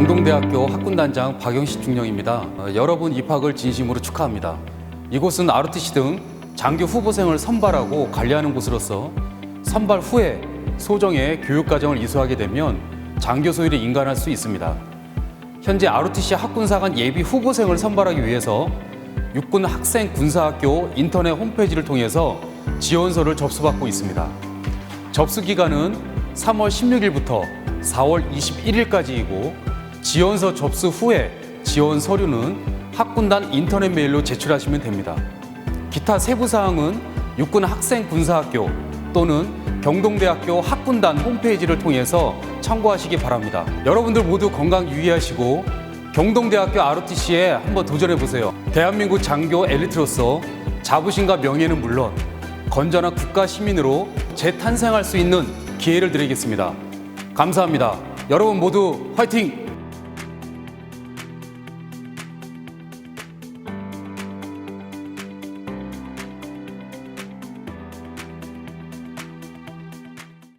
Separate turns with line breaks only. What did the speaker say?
경동대학교 학군단장 박영식 중령입니다. 어, 여러분 입학을 진심으로 축하합니다. 이곳은 ROTC 등 장교 후보생을 선발하고 관리하는 곳으로서 선발 후에 소정의 교육과정을 이수하게 되면 장교 소위를 인간할 수 있습니다. 현재 ROTC 학군사관 예비 후보생을 선발하기 위해서 육군 학생 군사학교 인터넷 홈페이지를 통해서 지원서를 접수받고 있습니다. 접수 기간은 3월 16일부터 4월 21일까지이고 지원서 접수 후에 지원 서류는 학군단 인터넷 메일로 제출하시면 됩니다. 기타 세부 사항은 육군 학생 군사학교 또는 경동대학교 학군단 홈페이지를 통해서 참고하시기 바랍니다. 여러분들 모두 건강 유의하시고 경동대학교 ROTC에 한번 도전해 보세요. 대한민국 장교 엘리트로서 자부심과 명예는 물론 건전한 국가 시민으로 재탄생할 수 있는 기회를 드리겠습니다. 감사합니다. 여러분 모두 화이팅!